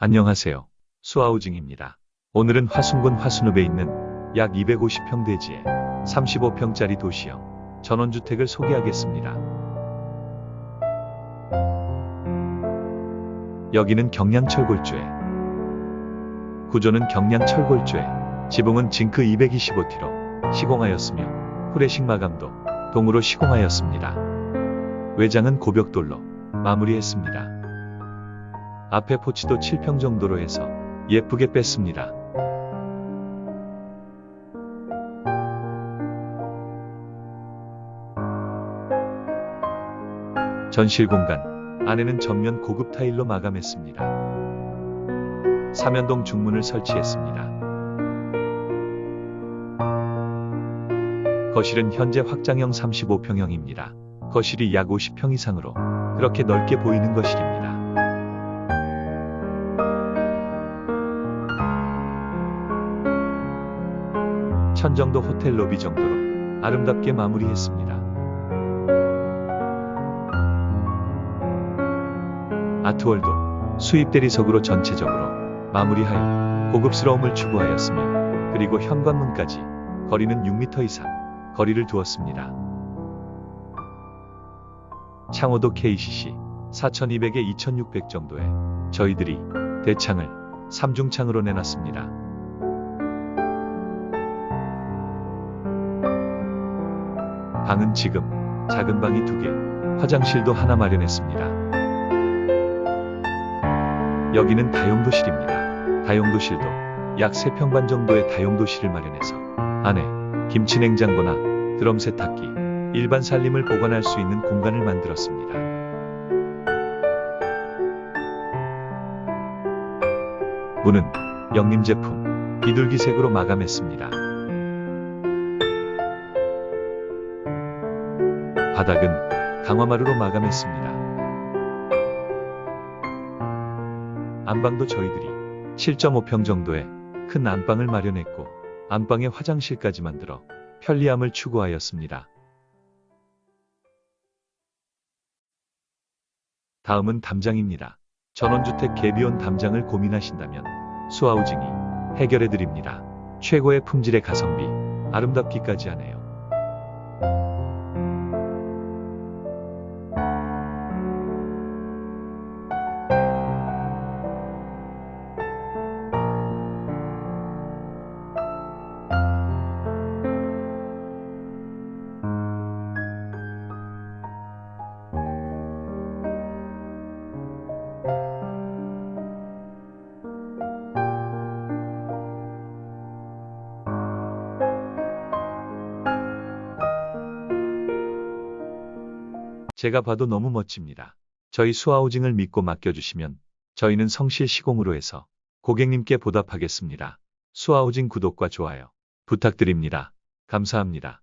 안녕하세요. 수아우징입니다. 오늘은 화순군 화순읍에 있는 약 250평 대지에 35평짜리 도시형 전원주택을 소개하겠습니다. 여기는 경량철골조에 구조는 경량철골조에 지붕은 징크 225T로 시공하였으며 후레식 마감도 동으로 시공하였습니다. 외장은 고벽돌로 마무리했습니다. 앞에 포치도 7평 정도로 해서 예쁘게 뺐습니다. 전실 공간 안에는 전면 고급 타일로 마감했습니다. 사면동 중문을 설치했습니다. 거실은 현재 확장형 35평형입니다. 거실이 약 50평 이상으로 그렇게 넓게 보이는 거실입니다. 천정도 호텔 로비 정도로 아름답게 마무리했습니다. 아트월도 수입 대리석으로 전체적으로 마무리하여 고급스러움을 추구하였으며 그리고 현관문까지 거리는 6m 이상 거리를 두었습니다. 창호도 KCC 4200에 2600 정도에 저희들이 대창을 3중창으로 내놨습니다. 방은 지금 작은 방이 두 개, 화장실도 하나 마련했습니다. 여기는 다용도실입니다. 다용도실도 약 3평 반 정도의 다용도실을 마련해서 안에 김치 냉장고나 드럼 세탁기, 일반 살림을 보관할 수 있는 공간을 만들었습니다. 문은 영림 제품 비둘기색으로 마감했습니다. 바닥은 강화마루로 마감했습니다. 안방도 저희들이 7.5평 정도의 큰 안방을 마련했고 안방에 화장실까지 만들어 편리함을 추구하였습니다. 다음은 담장입니다. 전원주택 개비원 담장을 고민하신다면 수아우징이 해결해 드립니다. 최고의 품질의 가성비, 아름답기까지 하네요. 제가 봐도 너무 멋집니다. 저희 수아우징을 믿고 맡겨주시면 저희는 성실 시공으로 해서 고객님께 보답하겠습니다. 수아우징 구독과 좋아요 부탁드립니다. 감사합니다.